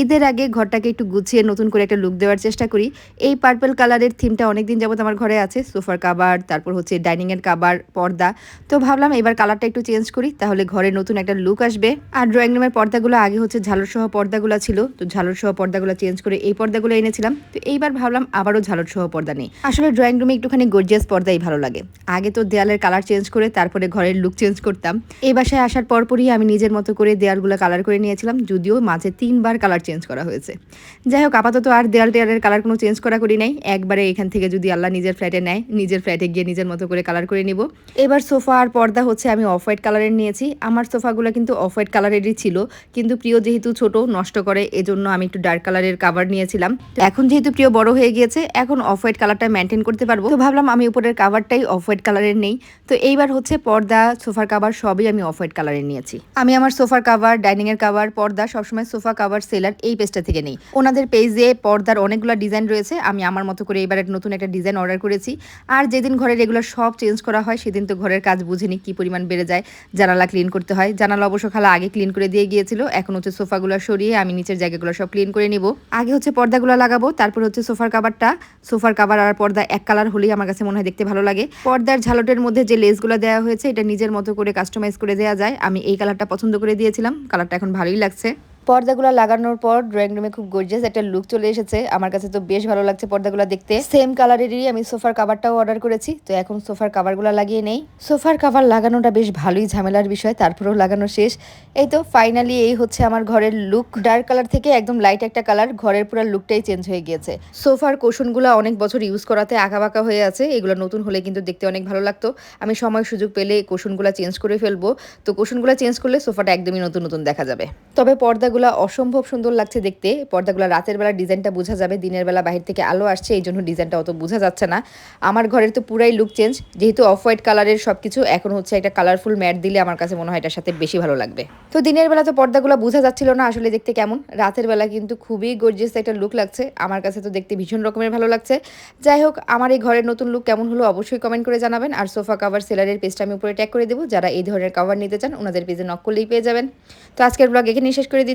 ঈদের আগে ঘরটাকে একটু গুছিয়ে নতুন করে একটা লুক দেওয়ার চেষ্টা করি। এই পার্পল কালারের থিমটা অনেকদিন যাবত আমার ঘরে আছে, সোফার কাবার, তারপর হচ্ছে ডাইনিংয়ের কাবার, পর্দা। তো ভাবলাম এবার কালারটা একটু চেঞ্জ করি, তাহলে ঘরে নতুন একটা লুক আসবে। আর ড্রয়িং রুমের পর্দাগুলো আগে হচ্ছে ঝালর সহ পর্দাগুলো ছিল, তো ঝালর সহ পর্দাগুলো চেঞ্জ করে এই পর্দাগুলো এনেছিলাম। তো এইবার ভাবলাম আবারও ঝালর সহ পর্দা নেই। আসলে ড্রয়িং রুমে একটুখানি গর্জিয়াস পর্দাই ভালো লাগে। আগে তো দেয়ালের কালার চেঞ্জ করে তারপরে ঘরের লুক চেঞ্জ করতাম। এই বাসায় আসার পরপরই আমি নিজের মতো করে দেয়ালগুলো কালার করে নিয়েছিলাম, যদিও মাঝে তিনবার কালার চেঞ্জ করা হয়েছে। যাই হোক আপাতত আর দেয়াল টেয়ালের কালার কোনো চেঞ্জ করা করি নাই। একবারে এখান থেকে যদি আল্লাহ নিজের ফ্ল্যাটে নেয়, নিজের ফ্ল্যাটে গিয়ে নিজের মতো করে কালার করে নিব। এবার সোফা আর পর্দা হচ্ছে আমি অফ হোয়াইট কালারের নিয়েছি। আমার সোফাগুলো কিন্তু অফ হোয়াইট কালারেরই ছিল। কিন্তু প্রিয় যেহেতু ছোট, নষ্ট করে, এজন্য আমি একটু ডার্ক কালারের কাভার নিয়েছিলাম। এখন যেহেতু প্রিয় বড় হয়ে গিয়েছে, এখন অফ হোয়াইট কালারটা মেনটেন করতে পারব। তো ভাবলাম আমি উপরের কাভারটাই অফ হোয়াইট কালারের নেই। তো এইবার হচ্ছে পর্দা, সোফার কাভার সবই আমি অফ হোয়াইট কালারের নিয়েছি। আমি আমার সোফার কাভার ডাইনিং এর কাভার পর্দা, সবসময় সোফা কাভার সেলার এই পেজটা থেকে নেই। ওনাদের পেজে পর্দার অনেকগুলো ডিজাইন রয়েছে। আমি আমার মতো করে এবার নতুন একটা ডিজাইন অর্ডার করেছি। আর যেদিন ঘরের এগুলো সব চেঞ্জ করা হয়, সেদিন তো ঘরের কাজ বুঝিনি কি পরিমাণ বেড়ে যায়। জানালা ক্লিন করতে হয়। জানালা অবশ্য খালা আগে ক্লিন করে দিয়ে গিয়েছিল। এখন হচ্ছে সোফাগুলো সরিয়ে আমি নিচের জায়গাগুলো সব ক্লিন করে নিব। আগে হচ্ছে পর্দাগুলো লাগাবো, তারপর হচ্ছে সোফার কাভারটা সোফার কাভার আর পর্দা এক কালার হলেই আমার কাছে মনে হয় দেখতে ভালো লাগে। পর্দার ঝালটের মধ্যে যে লেসগুলো দেওয়া হয়েছে, এটা নিজের মতো করে কাস্টমাইজ করে দেওয়া যায়। আমি এই কালারটা পছন্দ করে দিয়েছিলাম। কালারটা এখন ভালোই লাগছে। পর্দাগুলো লাগানোর পর ড্রয়িং রুমে খুব গর্জিয়াস একটা লুক চলে এসেছে। আমার কাছে তো বেশ ভালো লাগছে পর্দাগুলো দেখতে। সেম কালারেরই আমি সোফার কাভারটাও অর্ডার করেছি, তো এখন সোফার কাভারগুলো লাগিয়ে নেই। সোফার কাভার লাগানোটা বেশ ভালোই ঝামেলার বিষয়, তারপরেও লাগানো শেষ। এই তো ফাইনালি এই হচ্ছে আমার ঘরের লুক ডার্ক কালার থেকে একদম লাইট একটা কালার ঘরের পুরো লুকটাই চেঞ্জ হয়ে গিয়েছে। সোফার কোশনগুলো অনেক বছর ইউজ করাতে আঁকা বাঁকা হয়ে আছে, এগুলো নতুন হলে কিন্তু দেখতে অনেক ভালো লাগতো। আমি সময় সুযোগ পেলে কোশনগুলো চেঞ্জ করে ফেলব, তো কোশনগুলো চেঞ্জ করলে সোফাটা একদমই নতুন নতুন দেখা যাবে। তবে পর্দাগুলো অসম্ভব সুন্দর লাগছে দেখতে। পর্দাগুলো রাতের বেলা ডিজাইনটা বোঝা যাবে, দিনের বেলা বাহির থেকে আলো আসছে এই জন্য ডিজাইনটা অত বোঝা যাচ্ছে না। আমার ঘরের তো পুরাই লুক চেঞ্জ যেহেতু অফ হোয়াইট কালারের সব কিছু এখন হচ্ছে একটা কালারফুল ম্যাট দিলে আমার কাছে মনে হয় এটার সাথে বেশি ভালো লাগবে। তো দিনের বেলা তো পর্দাগুলো বোঝা যাচ্ছিল না আসলে দেখতে কেমন, রাতের বেলা কিন্তু খুবই গর্জিয়াস একটা লুক লাগছে, আমার কাছে তো দেখতে ভীষণ রকমের ভালো লাগছে। যাই হোক, আমার এই ঘরের নতুন লুক কেমন হলো অবশ্যই কমেন্ট করে জানাবেন, আর সোফা কাভার সেলারের পেজটা আমি উপরে ট্যাগ করে দেবো, যারা এই ধরনের কাভার নিতে চান, ওনাদের পেজে নক করলেই পেয়ে যাবেন। তো আজকের ব্লগ এখানেই শেষ করে